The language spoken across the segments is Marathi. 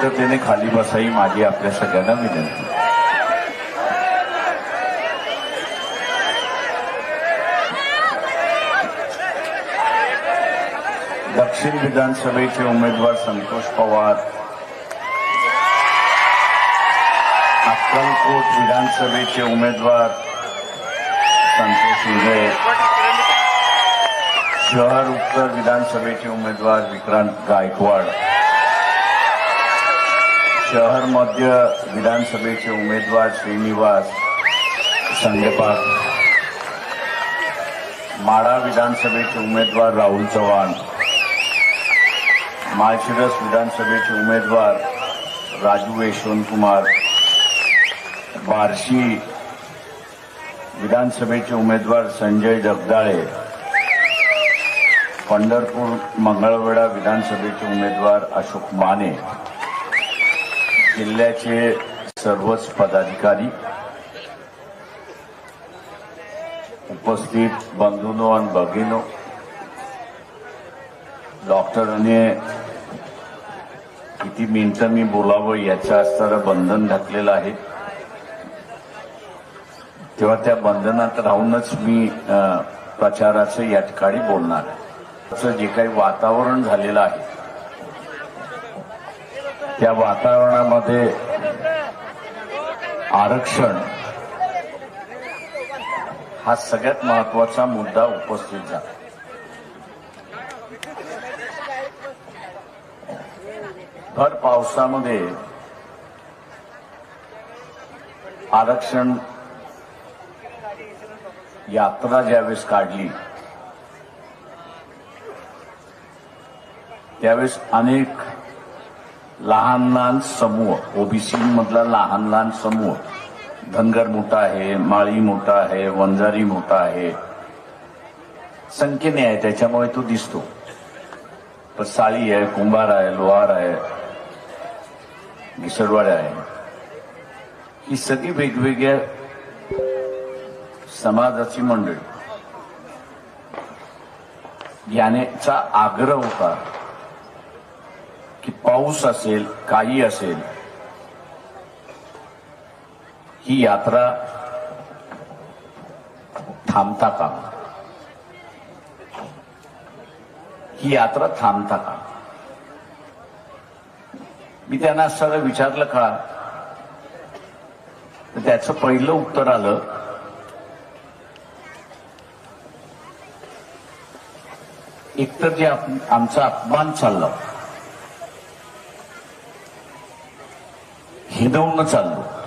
शांततेने खाली बसा ही माझी आपल्या सगळ्यांना विनंती. दक्षिण विधानसभेचे उमेदवार संतोष पवार अक्कलकोट विधानसभेचे उमेदवार संतोष उदय शहर उत्तर विधानसभेचे उमेदवार विक्रांत गायकवाड. शहर मध्य विधानसभेचे उमेदवार श्रीनिवास संगपाक माडा विधानसभेचे उमेदवार राहुल चव्हाण. माळशिरस विधानसभेचे उमेदवार राजू यशवंतकुमार बार्शी विधानसभेचे उमेदवार संजय जगदाळे. पंढरपूर मंगळवेढा विधानसभेचे उमेदवार अशोक माने. जिल्ह्याचे सर्वच पदाधिकारी उपस्थित बंधूनो आणि भगिनो डॉक्टरांनी किती मिनिटं मी बोलावं याचं असताना बंधन घातलेलं आहे. तेव्हा त्या बंधनात राहूनच मी प्रचाराचं या ठिकाणी बोलणार जे काही वातावरण झालेलं आहे त्या वातावरणामध्ये आरक्षण हा सगळ्यात महत्त्वाचा मुद्दा उपस्थित झाला. भर पावसामध्ये आरक्षण यात्रा ज्यावेळेस काढली त्यावेळेस अनेक लहान लहान समूह ओबीसी मधला लहान लहान समूह. धनगर मोठा आहे माळी मोठा आहे वंजारी मोठा आहे. संख्येने आहे त्याच्यामुळे तो दिसतो. पण साळी आहे कुंभार आहे लोहार आहे घिसडवाडे आहे. ही सगळी वेगवेगळ्या समाजाची मंडळी. यानेचा आग्रह होता. पाऊस असेल काही असेल ही यात्रा थांबता का? ही यात्रा थांबता का? मी त्यांना सगळं विचारलं का? तर त्याचं पहिलं उत्तर आलं एकतर जे आप- आमचा अपमान चालला. हिनवणं चाललो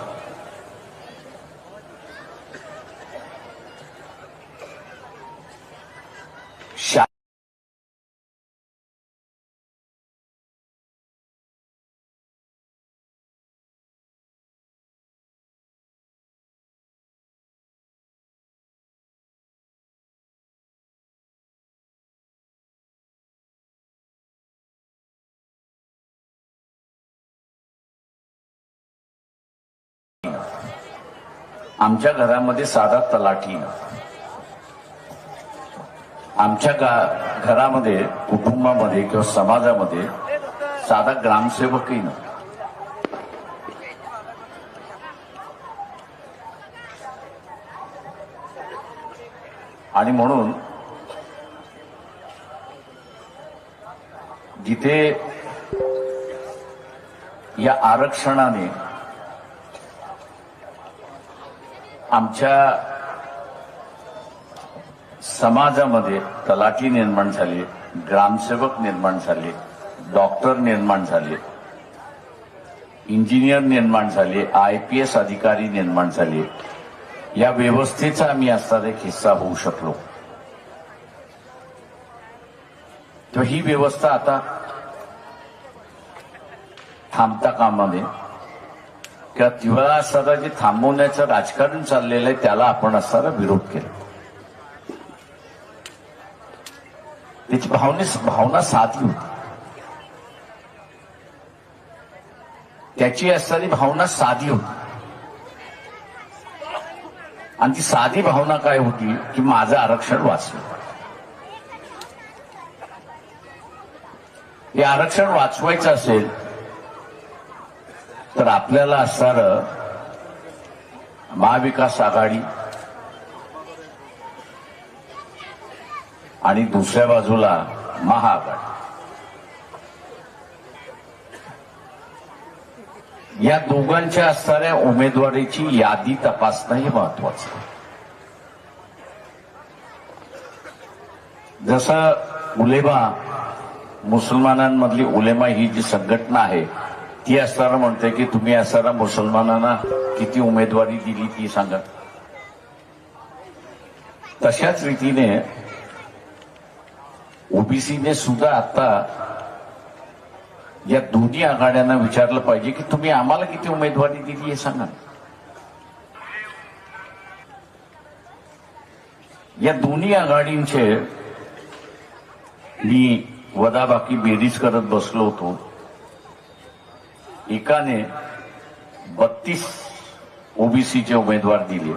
आमच्या घरामध्ये साधा तलाठी आमच्या घरामध्ये कुटुंबामध्ये किंवा समाजामध्ये साधा ग्रामसेवकही न. आणि म्हणून जिथे या आरक्षणाने आमच्या समाजामध्ये तलाठी निर्माण झाले ग्रामसेवक निर्माण झाले डॉक्टर निर्माण झाले इंजिनियर निर्माण झाले आय पी एस अधिकारी निर्माण झाले. या व्यवस्थेचा आम्ही असणारा एक हिस्सा होऊ शकलो. तर ही व्यवस्था आता थांबता कामा नये. किंवा तिवाळा असताना जे थांबवण्याचं राजकारण चाललेलं आहे त्याला आपण असताना विरोध केला. त्याची भावने भावना साधी होती. त्याची असणारी भावना साधी होती. आणि ती साधी भावना काय होती की माझं आरक्षण वाचलं. हे आरक्षण वाचवायचं असेल तर आपल्याला असणार महाविकास आघाडी आणि दुसऱ्या बाजूला महाआघाडी या दोघांच्या असणाऱ्या उमेदवारीची यादी तपासणं हे महत्वाचं आहे. जसं उलेमा मुसलमानांमधली उलेमा ही जी संघटना आहे ती असताना म्हणते की तुम्ही असताना मुसलमानांना किती उमेदवारी दिली ती सांगा. तशाच रीतीने ओबीसीने सुद्धा आता या दोन्ही आघाड्यांना विचारलं पाहिजे की तुम्ही आम्हाला किती उमेदवारी दिली हे सांगा. या दोन्ही आघाडींचे मी वदाबाकी बेरीज करत बसलो होतो. एकाने बत्तीस ओबीसीचे उमेदवार दिले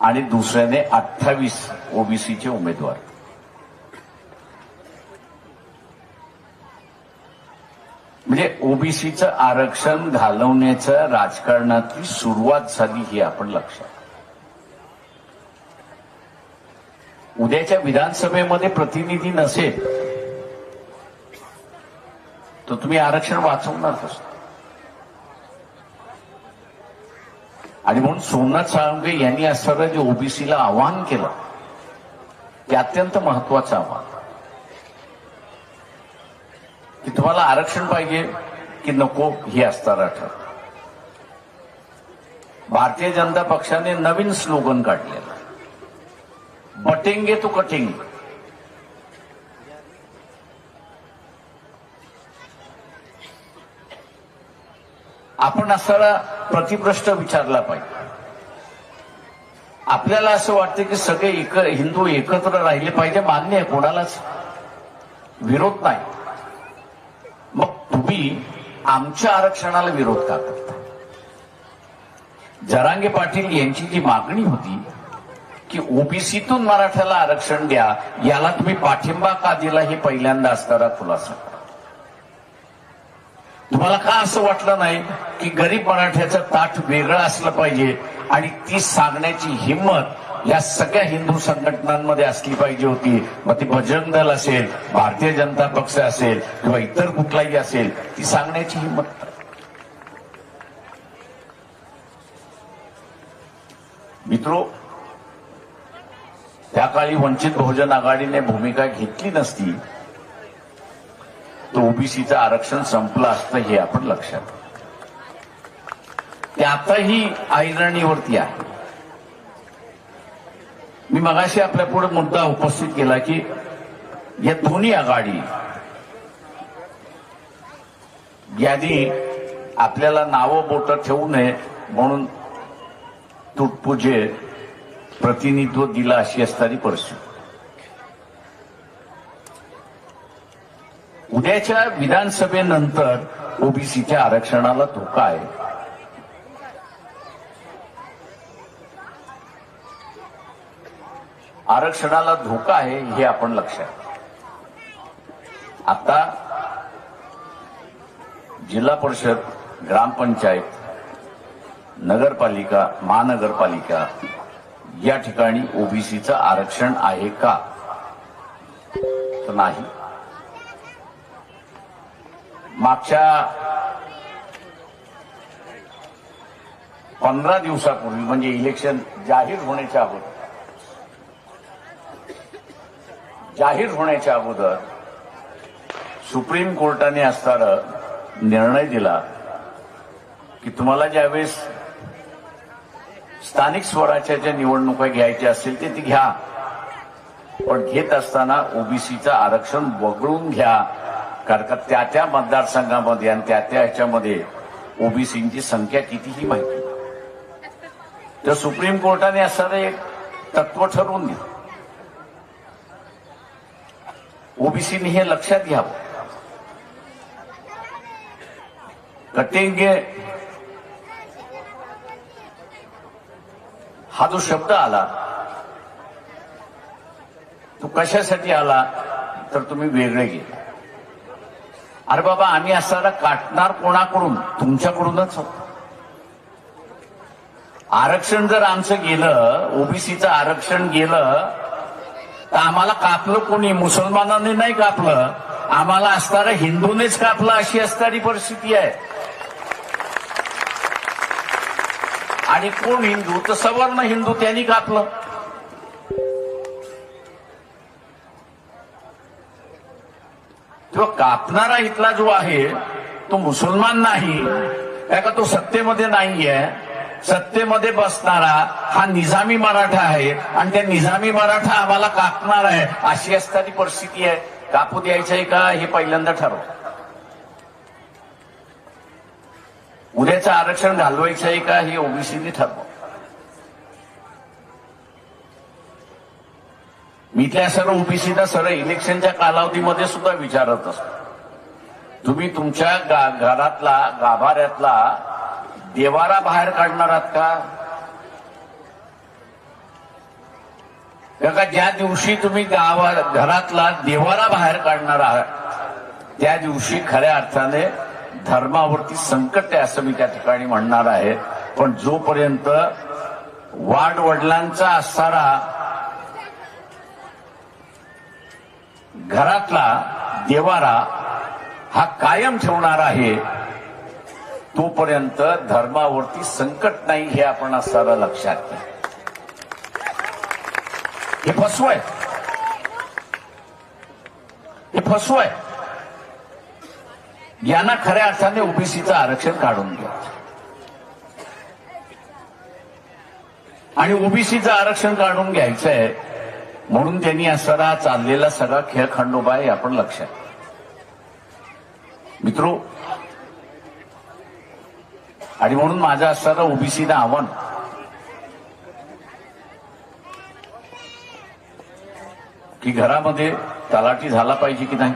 आणि दुसऱ्याने अठ्ठावीस ओबीसीचे उमेदवार. म्हणजे ओबीसीचं आरक्षण घालवण्याच्या राजकारणातली सुरुवात झाली ही आपण लक्षात उद्याच्या विधानसभेमध्ये प्रतिनिधी नसेल तर तुम्ही आरक्षण वाचवणार कसं? आणि म्हणून सोमनाथ साळुंके यांनी असणारं जे ओबीसीला आवाहन केलं ते अत्यंत महत्वाचं आव्हान. की तुम्हाला आरक्षण पाहिजे की नको हे असताना ठर भारतीय जनता पक्षाने नवीन स्लोगन काढलेलं बटेंगे तो कटेंगे. आपण असाला प्रतिप्रश्न विचारला पाहिजे. आपल्याला असं वाटतं की सगळे एक हिंदू एकत्र राहिले पाहिजे मान्य आहे कोणालाच विरोध नाही. मग तुम्ही आमच्या आरक्षणाला विरोध का करता? जरांगे पाटील यांची जी मागणी होती की ओबीसीतून मराठ्याला आरक्षण द्या याला तुम्ही पाठिंबा का दिला हे पहिल्यांदा असणारा खुलासा करा. तुम्हाला का असं वाटलं नाही की गरीब मराठ्याचं ताट वेगळं असलं पाहिजे आणि ती सांगण्याची हिंमत या सगळ्या हिंदू संघटनांमध्ये असली पाहिजे होती? मग ती बजरंग दल असेल भारतीय जनता पक्ष असेल किंवा इतर कुठलाही असेल ती सांगण्याची हिंमत मित्रो त्या काळी वंचित बहुजन आघाडीने भूमिका घेतली नसती तर ओबीसीचं आरक्षण संपलं असतं हे आपण लक्षात घ्या. ते आताही ऐरणीवरती आहे मी मगाशी आपल्या पुढे मुद्दा उपस्थित केला की या दोन्ही आघाडी यादी आपल्याला नावं बोट ठेवू नये म्हणून तुटपुजे प्रतिनिधित्व दिलं अशी असणारी परिस्थिती उद्याच्या विधानसभेनंतर ओबीसीच्या आरक्षणाला धोका आहे. आरक्षणाला धोका आहे हे आपण लक्षात आता जिल्हा परिषद ग्रामपंचायत नगरपालिका महानगरपालिका या ठिकाणी ओबीसीचं आरक्षण आहे का? तर नाही. मागच्या पंधरा दिवसापूर्वी म्हणजे इलेक्शन जाहीर होण्याच्या अगोदर जाहीर होण्याच्या अगोदर सुप्रीम कोर्टाने असणारा निर्णय दिला की तुम्हाला ज्यावेळेस स्थानिक स्वराज्याच्या निवडणुका घ्यायच्या असतील ते ती घ्या. पण घेत असताना ओबीसीचं आरक्षण वगळून घ्या. कारण का त्या त्या मतदारसंघामध्ये आणि त्या त्या ह्याच्यामध्ये ओबीसींची संख्या कितीही माहिती तर सुप्रीम कोर्टाने असं एक तत्व ठरवून दिलं. ओबीसीने हे लक्षात घ्यावं. कटिंग हा जो शब्द आला तो कशासाठी आला तर तुम्ही वेगळे गेला. अरे बाबा आम्ही असायला काटणार कोणाकडून? तुमच्याकडूनच आरक्षण जर आमचं गेलं ओबीसीचं आरक्षण गेलं तर आम्हाला कापलं कोणी? मुसलमानांनी नाही कापलं. आम्हाला असणारा हिंदूनेच कापलं अशी असणारी परिस्थिती आहे. आणि कोण हिंदू? तर सवर्ण हिंदू त्यांनी कापलं. किंवा कापणारा इथला जो आहे तो मुसलमान नाही. काय का तो सत्तेमध्ये नाहीये. सत्तेमध्ये बसणारा हा निजामी मराठा आहे आणि त्या निजामी मराठा आम्हाला कापणार आहे. अशी असणारी परिस्थिती आहे. कापू द्यायचं आहे का हे पहिल्यांदा ठरव. उद्याचं आरक्षण घालवायचं आहे का हे ओबीसीने ठरव. मी त्या सर्व ओबीसीला सर्व इलेक्शनच्या कालावधीमध्ये सुद्धा विचारत असतो. तुम्ही तुमच्या गा- घरातला गाभाऱ्यातला देवारा बाहेर काढणार आहात का? का ज्या दिवशी तुम्ही गावा घरातला देवारा बाहेर काढणार आहात त्या दिवशी खऱ्या अर्थाने धर्मावरती संकट आहे असं मी त्या ठिकाणी म्हणणार आहे. पण जोपर्यंत वाडवडिलांचा असणारा घरातला देवारा हा कायम ठेवणार आहे. तोपर्यंत धर्मावरती संकट नाही हे आपण असायला लक्षात घ्या. हे फसव आहे. हे फसव आहे. यांना खऱ्या अर्थाने ओबीसीचं आरक्षण काढून घ्या. आणि ओबीसीचं आरक्षण काढून घ्यायचं आहे म्हणून त्यांनी असणारा चाललेला सगळा खेळ खंडोबा आहे आपण लक्षात मित्रो आणि म्हणून माझं असणारं ओबीसीचं आव्हान की घरामध्ये तलाठी झाला पाहिजे की नाही?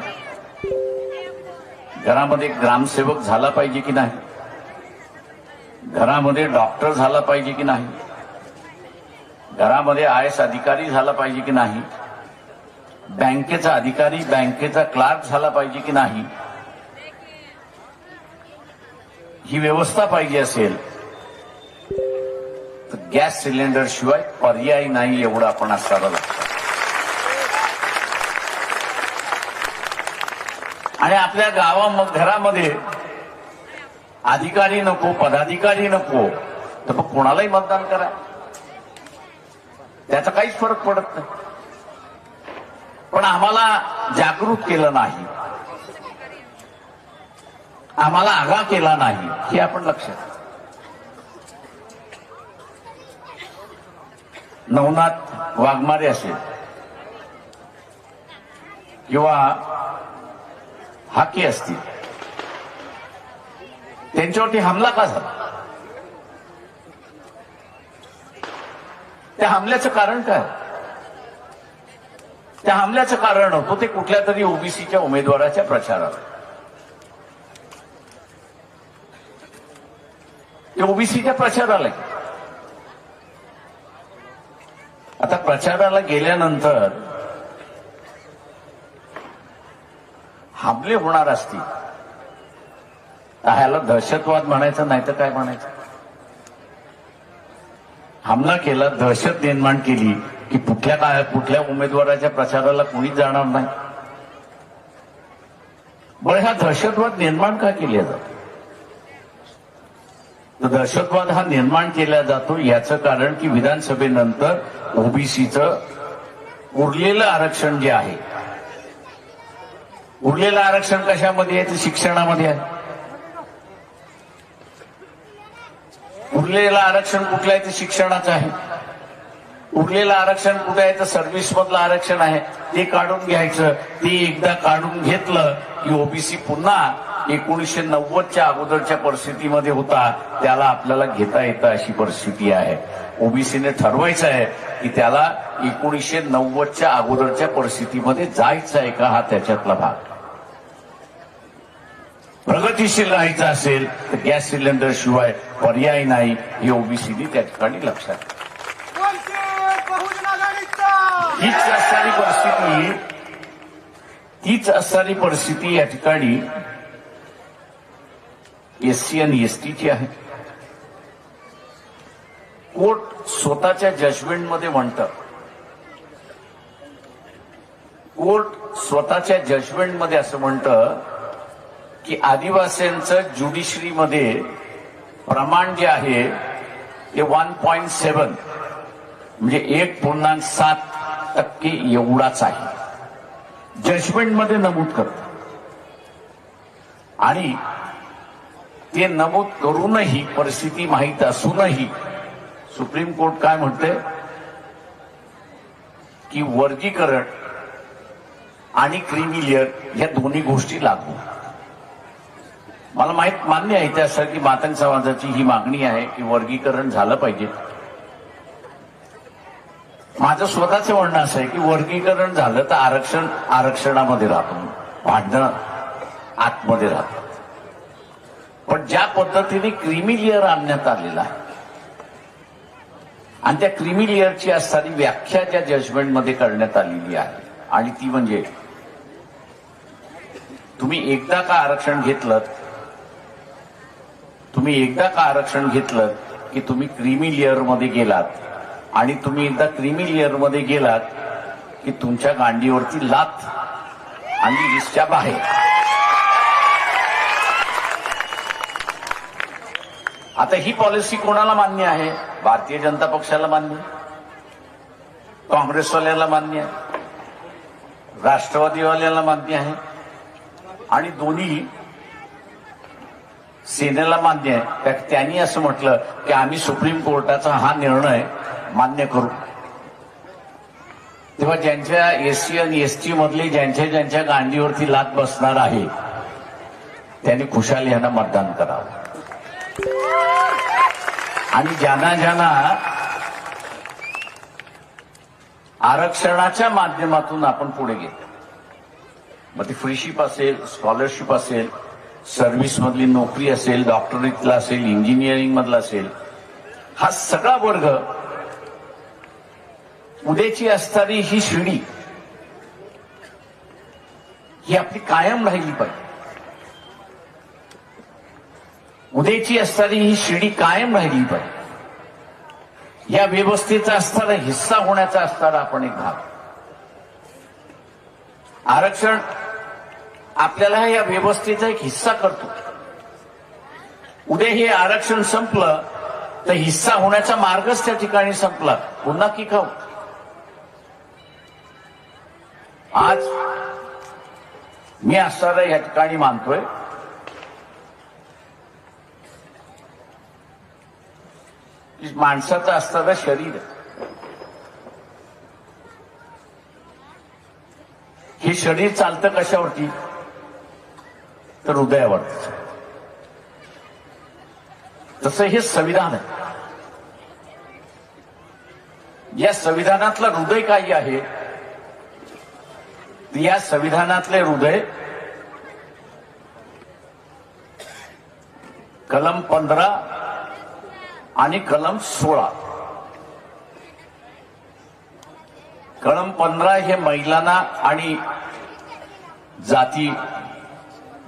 घरामध्ये ग्रामसेवक झाला पाहिजे की नाही? घरामध्ये डॉक्टर झाला पाहिजे की नाही? घरामध्ये आय एस अधिकारी झाला पाहिजे की नाही? बँकेचा अधिकारी बँकेचा क्लार्क झाला पाहिजे की नाही? ही व्यवस्था पाहिजे असेल. तर गॅस सिलेंडर शिवाय पर्याय नाही एवढं आपण असावं आणि आपल्या गावा घरामध्ये अधिकारी नको पदाधिकारी नको तर मग कोणालाही मतदान करा. त्याचा काहीच फरक पडत नाही. पण आम्हाला जागृत केलं नाही. आम्हाला आगा केला नाही हे आपण लक्षात नवनाथ वाघमारे असेल किंवा हाकी असतील त्यांच्यावरती हमला का झाला? त्या हमल्याचं कारण काय? त्या हमल्याचं कारण होतं ते कुठल्या तरी ओबीसीच्या उमेदवाराच्या प्रचाराला ते ओबीसीच्या प्रचाराला आता प्रचाराला गेल्यानंतर हमले होणार असतील. ह्याला दहशतवाद म्हणायचं नाही तर काय म्हणायचं? हमला केला दहशत निर्माण केली की कुठल्या काय कुठल्या उमेदवाराच्या प्रचाराला कोणीच जाणार नाही. बरं हा दहशतवाद निर्माण का केला जातो? तर दहशतवाद हा निर्माण केला जातो याचं कारण की विधानसभेनंतर ओबीसीचं उरलेलं आरक्षण जे आहे उरलेलं आरक्षण कशामध्ये आहे? ते शिक्षणामध्ये आहे. उरलेलं आरक्षण कुठलं आहे ते शिक्षणाचं आहे. उरलेलं आरक्षण कुठे आहे तर सर्व्हिस मधलं आरक्षण आहे. ते काढून घ्यायचं. ते एकदा काढून घेतलं की ओबीसी पुन्हा एकोणीसशे नव्वदच्या अगोदरच्या परिस्थितीमध्ये होता. त्याला आपल्याला घेता येतं अशी परिस्थिती आहे. ओबीसीने ठरवायचं आहे की त्याला एकोणीसशे नव्वदच्या अगोदरच्या परिस्थितीमध्ये जायचं आहे का हा त्याच्यातला भाग. प्रगतीशील राहायचा असेल तर गॅस सिलेंडर शिवाय पर्याय नाही हे ओबीसीने त्या ठिकाणी लक्षात हीच असणारी परिस्थिती तीच असणारी परिस्थिती या ठिकाणी एससी आणि एसटीची आहे. कोर्ट स्वतःच्या जजमेंटमध्ये म्हणतं. कोर्ट स्वतःच्या जजमेंटमध्ये असं म्हणतं की आदिवासींचं ज्युडिशरीमध्ये प्रमाण जे आहे ते वन पॉईंट सेवन म्हणजे एक पूर्णांक सात टक्के एवढाच आहे. जजमेंटमध्ये नमूद करत. आणि ते नमूद करूनही परिस्थिती माहीत असूनही सुप्रीम कोर्ट काय म्हणते? की वर्गीकरण आणि क्रिमिलियर या दोन्ही गोष्टी लागू. मला माहीत मान्य आहे त्यासाठी मातंग समाजाची ही मागणी आहे की वर्गीकरण झालं पाहिजे. माझं स्वतःचं म्हणणं असं आहे की वर्गीकरण झालं तर आरक्षण आरक्षणामध्ये राहतो. भांडणं आतमध्ये राहतं पण ज्या पद्धतीने क्रिमिलियर आणण्यात आलेला आहे आणि त्या क्रिमिलियरची असणारी व्याख्या त्या जजमेंटमध्ये करण्यात आलेली आहे आणि ती म्हणजे तुम्ही एकदा का आरक्षण घेतलं तुम्ही एकदा का आरक्षण घेतलं की तुम्ही क्रिमी लेअरमध्ये गेलात? आणि तुम्ही एकदा क्रिमी लेअरमध्ये गेलात की तुमच्या गांडीवरती लात आणि लिस्टच्या बाहेर. आता ही पॉलिसी कोणाला मान्य आहे? भारतीय जनता पक्षाला मान्य काँग्रेसवाल्याला मान्य आहे? राष्ट्रवादीवाल्याला मान्य आहे? आणि दोन्ही सेनेला मान्य आहे. त्या- त्यांनी असं म्हटलं की आम्ही सुप्रीम कोर्टाचा हा निर्णय मान्य करू. तेव्हा ज्यांच्या एससी आणि एसटी मधले ज्यांच्या ज्यांच्या गांडीवरती लात बसणार आहे त्यांनी खुशाल यांना मतदान करावं. आणि ज्यांना ज्यांना आरक्षणाच्या माध्यमातून आपण पुढे घेतो मग ती फ्रीशिप असेल स्कॉलरशिप असेल सर्व्हिसमधली नोकरी असेल डॉक्टरेटला असेल इंजिनिअरिंग मधला असेल हा सगळा वर्ग उद्याची असणारी ही शिडी ही आपली कायम राहिली पाहिजे उद्याची असणारी ही शिडी कायम राहिली पाहिजे या व्यवस्थेचा असणारा हिस्सा होण्याचा असणारा आपण एक भाग. आरक्षण आपल्याला या व्यवस्थेचा एक हिस्सा करतो. उद्या हे आरक्षण संपलं तर हिस्सा होण्याचा मार्गच त्या ठिकाणी संपला. पुन्हा की खाऊ? आज मी असणारा या ठिकाणी मानतोय. माणसाचं असणारं शरीर हे शरीर चालतं कशावरती? तर हृदयावर तसं हे संविधान आहे या संविधानातलं हृदय काय आहे या संविधानातले हृदय कलम पंधरा आणि कलम सोळा कलम पंधरा हे महिलांना आणि जाती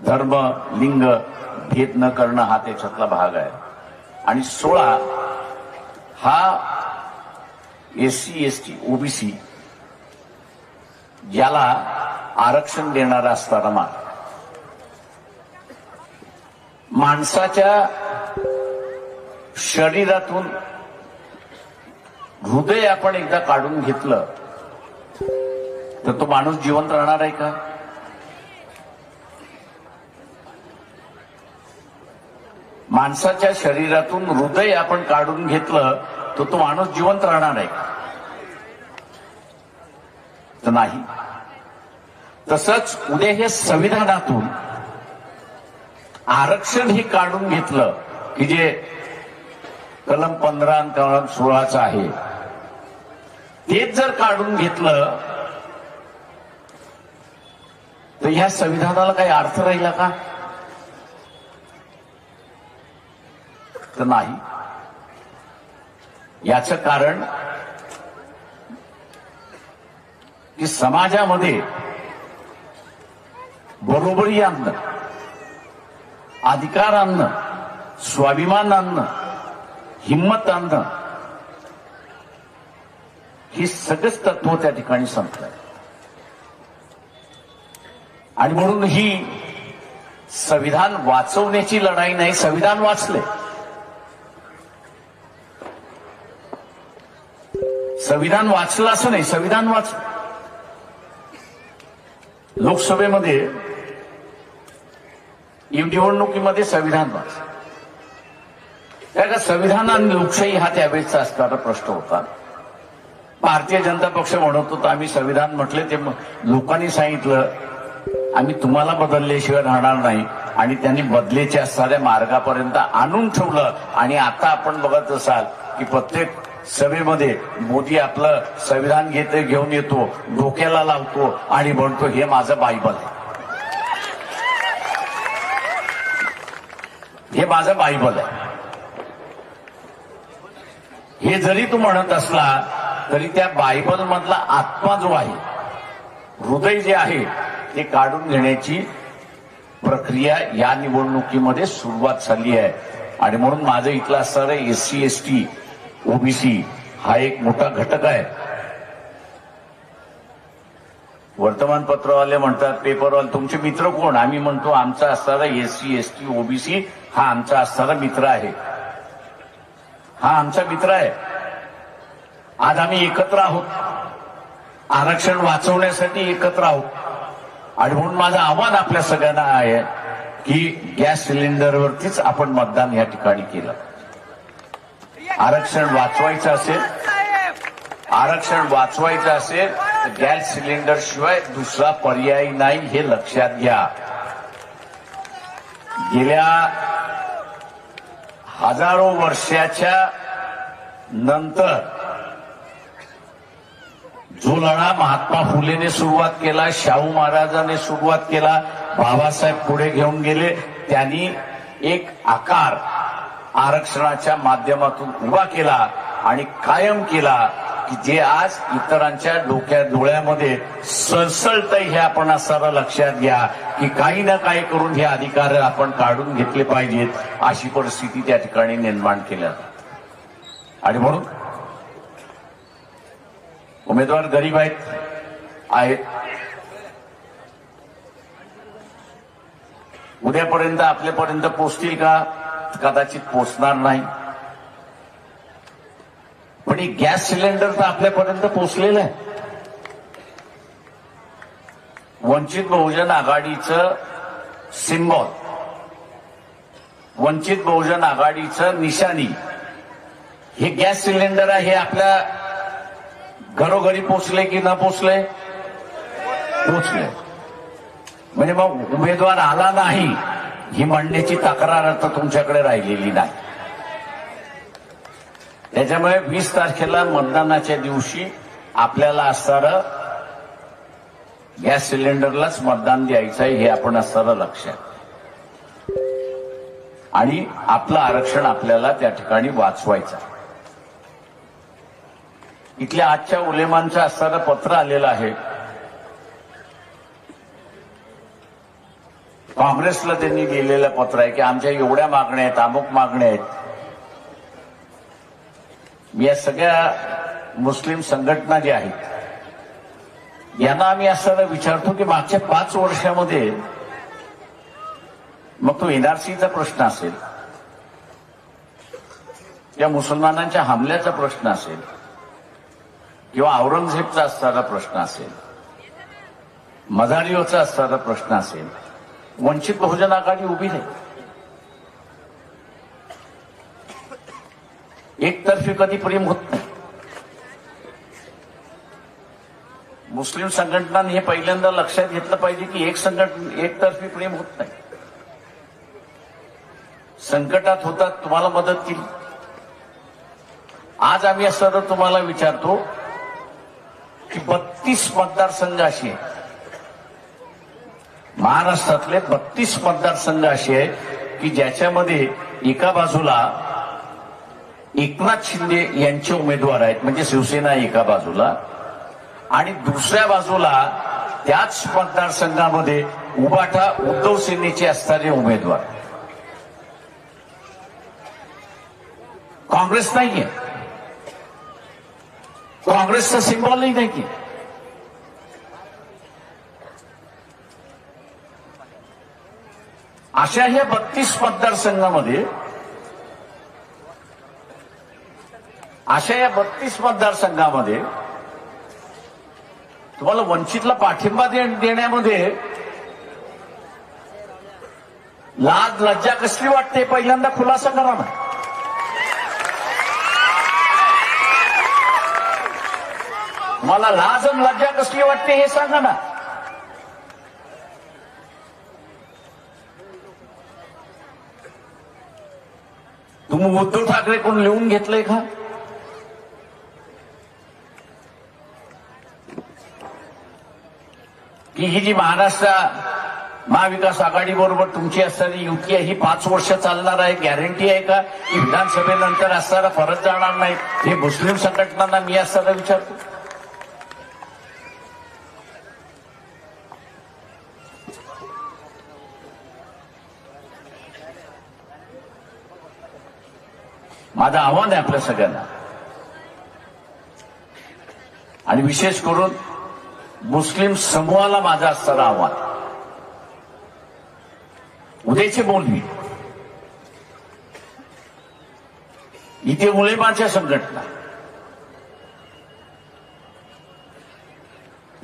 धर्म लिंग भेद न करणं हा त्याच्यातला भाग आहे. आणि सोळा हा S C S T OBC याला आरक्षण देणारा असताना मान. माणसाच्या शरीरातून हृदय आपण एकदा काढून घेतलं तर तो माणूस जिवंत राहणार आहे का? माणसाच्या शरीरातून हृदय आपण काढून घेतलं तर तो माणूस जिवंत राहणार आहे तर नाही. तसंच उद्या हे संविधानातून आरक्षण हे काढून घेतलं की जे कलम पंधरा आणि कलम सोळाचं आहे तेच जर काढून घेतलं तर ह्या संविधानाला काही अर्थ राहिला का? तर नाही. याचं कारण की समाजामध्ये बरोबरी आणणं अधिकार आणणं स्वाभिमान आणणं हिंमत आणणं ही सगळेच तत्व त्या ठिकाणी संपलं. आणि म्हणून ही संविधान वाचवण्याची लढाई नाही संविधान वाचले संविधान वाचलं असं नाही संविधान वाच लोकसभेमध्ये निवडणुकीमध्ये संविधान वाच. त्या का संविधान आणि लोकशाही हा त्यावेळेचा असणारा प्रश्न होता. भारतीय जनता पक्ष म्हणत होता आम्ही संविधान म्हटले ते लोकांनी सांगितलं. आम्ही तुम्हाला बदलल्याशिवाय राहणार नाही. आणि त्यांनी बदलेच्या असणाऱ्या मार्गापर्यंत आणून ठेवलं. आणि आता आपण बघत असाल की प्रत्येक सभेमध्ये मोदी आपलं संविधान घेत घेऊन येतो डोक्याला लावतो आणि म्हणतो हे माझं बायबल आहे. हे माझं बायबल आहे. हे जरी तू म्हणत असला तरी त्या बायबल मधला आत्मा जो आहे हृदय जे आहे ते काढून घेण्याची प्रक्रिया या निवडणुकीमध्ये सुरुवात झाली आहे. आणि म्हणून माझं इथला sir S C S T OBC हा एक मोठा घटक आहे. वर्तमानपत्रवाले म्हणतात पेपरवाले तुमचे मित्र कोण? आम्ही म्हणतो आमचा असणारा SC ST S T OBC हा आमचा असणारा मित्र आहे. हा आमचा मित्र आहे. आज आम्ही एकत्र आहोत. आरक्षण वाचवण्यासाठी एकत्र आहोत. आणि म्हणून माझं आव्हान आपल्या सगळ्यांना आहे की गॅस सिलेंडरवरतीच आपण मतदान या ठिकाणी केलं. आरक्षण वाचवायचं असेल आरक्षण वाचवायचं असेल तर गॅस सिलेंडर शिवाय दुसरा पर्याय नाही हे लक्षात घ्या. गेल्या हजारो वर्षाच्या नंतर जो लढा महात्मा फुलेने सुरुवात केला शाहू महाराजांनी सुरुवात केला बाबासाहेब पुढे घेऊन गेले त्यांनी एक आकार आरक्षणाच्या माध्यमातून उभा केला आणि कायम केला की जे आज इतरांच्या डोक्या डोळ्यामध्ये सळसळत हे आपण असताना लक्षात घ्या की काही ना काही करून हे अधिकार आपण काढून घेतले पाहिजेत अशी परिस्थिती त्या ठिकाणी निर्माण केल्या आणि म्हणून उमेदवार गरीब आहेत आहेत. उद्यापर्यंत आपल्यापर्यंत पोचतील का? कदाचित पोचणार नाही. पण हे गॅस सिलेंडर तर आपल्यापर्यंत पोचलेलं आहे. वंचित बहुजन आघाडीचं सिम्बॉल वंचित बहुजन आघाडीचं निशाणी हे गॅस सिलेंडर आहे हे आपल्या घरोघरी पोचले की न पोचले? पोचले. म्हणजे मग उमेदवार आला नाही ही म्हणण्याची तक्रार आता तुमच्याकडे राहिलेली नाही. त्याच्यामुळे वीस तारखेला मतदानाच्या दिवशी आपल्याला असणारं गॅस सिलेंडरलाच मतदान द्यायचं आहे हे आपण असणारं लक्षात आणि आपलं आरक्षण आपल्याला त्या ठिकाणी वाचवायचं इथल्या आजच्या उलेमांचं असणारं पत्र आलेलं आहे काँग्रेसला त्यांनी लिहिलेलं पत्र आहे की आमच्या एवढ्या मागण्या आहेत अमुक मागण्या आहेत. या सगळ्या मुस्लिम संघटना ज्या आहेत यांना आम्ही असं विचारतो की मागच्या पाच वर्षामध्ये मग तो एनआरसीचा प्रश्न असेल या मुसलमानांच्या हमल्याचा प्रश्न असेल किंवा औरंगजेबचा असणारा प्रश्न असेल मझारिओचा असणारा प्रश्न असेल वंचित बहुजन आघाडी उभी नाही. एकतर्फी कधी प्रेम होत नाही. मुस्लिम संघटनांनी हे पहिल्यांदा लक्षात घेतलं पाहिजे की एक संघटन एकतर्फी प्रेम होत नाही. संकटात होतात तुम्हाला मदत केली. आज आम्ही असं तुम्हाला विचारतो की बत्तीस मतदारसंघ असे आहेत महाराष्ट्रातले बत्तीस मतदारसंघ असे आहेत की ज्याच्यामध्ये एका बाजूला एकनाथ शिंदे यांचे उमेदवार आहेत म्हणजे शिवसेना एका बाजूला आणि दुसऱ्या बाजूला त्याच मतदारसंघामध्ये उबाठा उद्धव सेनेचे असणारे उमेदवार. काँग्रेस नाहीये. काँग्रेसचा सिम्बॉलही नाही की अशा ह्या बत्तीस मतदारसंघामध्ये अशा या बत्तीस मतदारसंघामध्ये तुम्हाला वंचितला पाठिंबा दे- देण्यामध्ये लाज लज्जा कसली वाटते? पहिल्यांदा खुलासा करा ना. मला लाज आणि लज्जा कसली वाटते हे सांगा ना. मग उद्धव ठाकरे कोण लिहून घेतलंय का? की ही जी महाराष्ट्र महाविकास आघाडी बरोबर तुमची असणारी युती आहे ही पाच वर्ष चालणार आहे गॅरंटी आहे का? की विधानसभेनंतर असणारा फरक जाणार नाही? हे मुस्लिम संघटनांना मी असताना विचारतो. माझं आव्हान आहे आपल्या सगळ्यांना. आणि विशेष करून मुस्लिम समूहाला माझं असणारं आव्हान. उद्याचे बोलणी. इथे उलेमाच्या संघटना.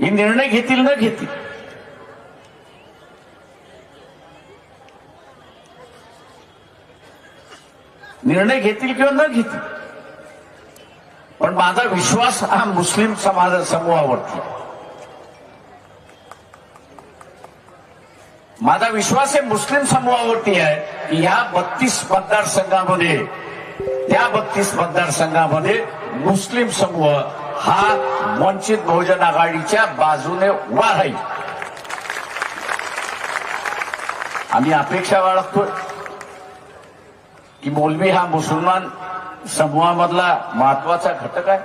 हे निर्णय घेतील न घेतील. निर्णय घेतील किंवा न घेतील. पण माझा विश्वास हा मुस्लिम समाज समूहावरती माझा विश्वास हे मुस्लिम समूहावरती आहे की ह्या बत्तीस मतदारसंघामध्ये त्या बत्तीस मतदारसंघामध्ये मुस्लिम समूह हा वंचित बहुजन आघाडीच्या बाजूने उभा राहील. आम्ही अपेक्षा बाळगतोय. की मौलवी हा मुसलमान समूहामधला महत्त्वाचा घटक आहे.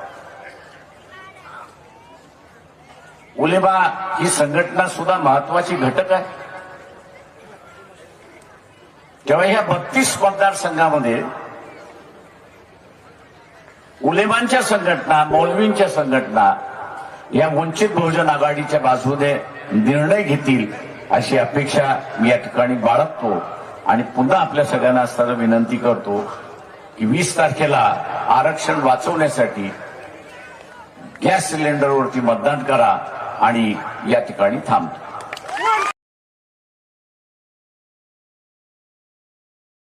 उलेबा ही संघटना सुद्धा महत्वाची घटक आहे. तेव्हा ह्या बत्तीस मतदारसंघामध्ये उलेमांच्या संघटना मौलवींच्या संघटना या वंचित बहुजन आघाडीच्या बाजूने निर्णय घेतील अशी अपेक्षा मी या ठिकाणी बाळगतो. आणि पुन्हा आपल्या सगळ्यांना असताना विनंती करतो की वीस तारखेला आरक्षण वाचवण्यासाठी गॅस सिलेंडरवरती मतदान करा आणि या ठिकाणी थांबतो